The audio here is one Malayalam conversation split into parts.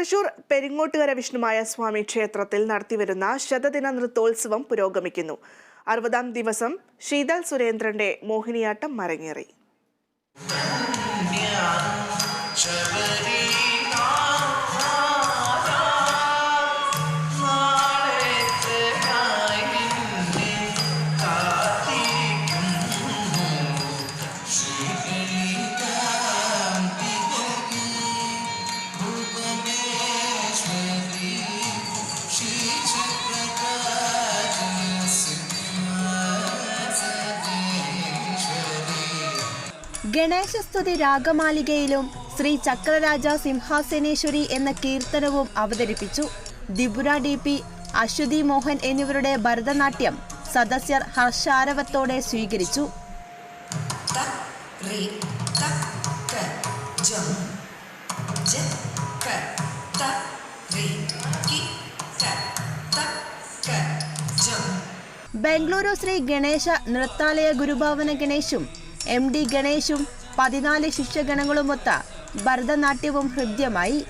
തൃശൂർ പെരിങ്ങോട്ടുകര വിഷ്ണുമായ സ്വാമി ക്ഷേത്രത്തിൽ നടത്തിവരുന്ന ശതദിന നൃത്തോത്സവം പുരോഗമിക്കുന്നു. അറുപതാം ദിവസം ശീതൽ സുരേന്ദ്രന്റെ മോഹിനിയാട്ടം മരങ്ങേറി ഗണേശസ്തുതി രാഗമാലികയിലും ശ്രീ ചക്രരാജ സിംഹാസനേശ്വരി എന്ന കീർത്തനവും അവതരിപ്പിച്ചു. ദിപുര ഡി പി അശ്വതി മോഹൻ എന്നിവരുടെ ഭരതനാട്യം സദസ്യർ ഹർഷാരവത്തോടെ സ്വീകരിച്ചു. ബംഗളൂരു ശ്രീ ഗണേശ നൃത്താലയ ഗുരുഭാവന ഗണേശും എം ഡി ഗണേശും പതിനാല് ശിഷ്യഗണങ്ങളുമൊത്ത ഭരതനാട്യവും ഹൃദ്യമായി.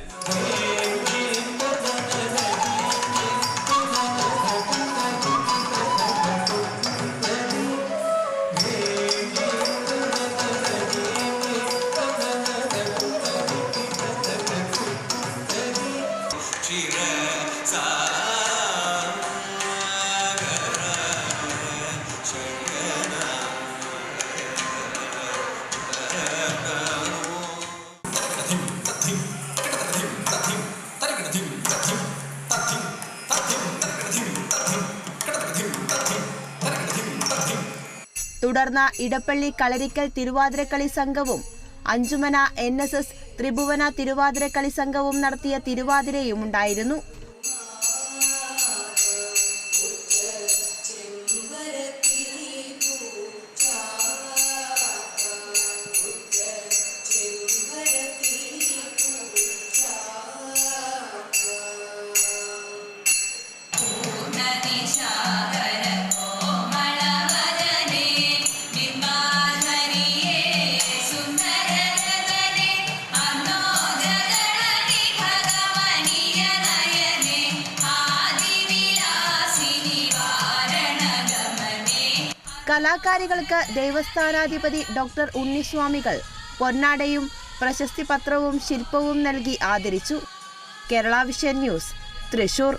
തുടർന്ന് ഇടപ്പള്ളി കളരിക്കൽ തിരുവാതിരക്കളി സംഘവും Anchumana N S S Thribhuvana Thiruvathirakkali സംഘവും നടത്തിയ തിരുവാതിരയും ഉണ്ടായിരുന്നു കലാകാരികൾക്ക് ദേവസ്ഥാനാധിപതി ഡോക്ടർ ഉണ്ണിസ്വാമികൾ പൊന്നാടയും പ്രശസ്തി പത്രവും ശില്പവും നൽകി ആദരിച്ചു. Kerala vision news Thrissur.